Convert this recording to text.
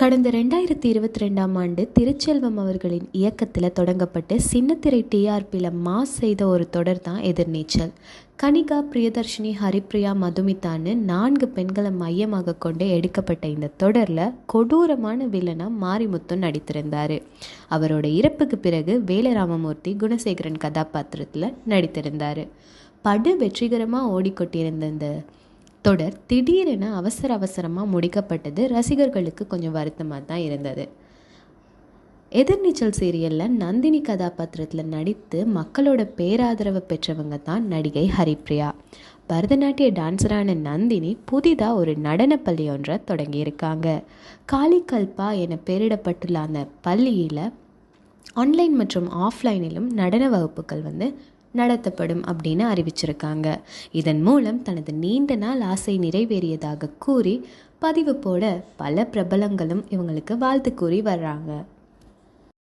கடந்த ரெண்டாயிரத்தி இருபத்தி ரெண்டாம் ஆண்டு திருச்செல்வம் அவர்களின் இயக்கத்தில் தொடங்கப்பட்டு சின்னத்திரை டிஆர்பியில் மாஸ் செய்த ஒரு தொடர் தான் எதிர்நீச்சல். கனிகா பிரியதர்ஷினி ஹரிப்ரியா மதுமிதான்னு நான்கு பெண்களை மையமாக கொண்டு எடுக்கப்பட்ட இந்த தொடரில் கொடூரமான வில்லனா மாரிமுத்து நடித்திருந்தார். அவரோட இறப்புக்கு பிறகு வேலராமமூர்த்தி குணசேகரன் கதாபாத்திரத்தில் நடித்திருந்தார். படு வெற்றிகரமாக ஓடிக்கொட்டியிருந்த இந்த தொடர் திடீரென அவசர அவசரமாக முடிக்கப்பட்டது. ரசிகர்களுக்கு கொஞ்சம் வருத்தமாக தான் இருந்தது. எதிர்நீச்சல் சீரியலில் நந்தினி கதாபாத்திரத்தில் நடித்து மக்களோட பேராதரவை பெற்றவங்க தான் நடிகை ஹரிப்ரியா. பரதநாட்டிய டான்ஸரான நந்தினி புதிதாக ஒரு நடன பள்ளி ஒன்றை தொடங்கியிருக்காங்க காளிகல்பா என பெயரிடப்பட்டுள்ள அந்த பள்ளியில் ஆன்லைன் மற்றும் ஆஃப்லைனிலும் நடன வகுப்புகள் வந்து நடத்தப்படும் அப்படின்னு அறிவிச்சிருக்காங்க. இதன் மூலம் தனது நீண்ட நாள் ஆசை நிறைவேறியதாக கூறி பதிவு போட பல பிரபலங்களும் இவங்களுக்கு வாழ்த்து கூறி வர்றாங்க.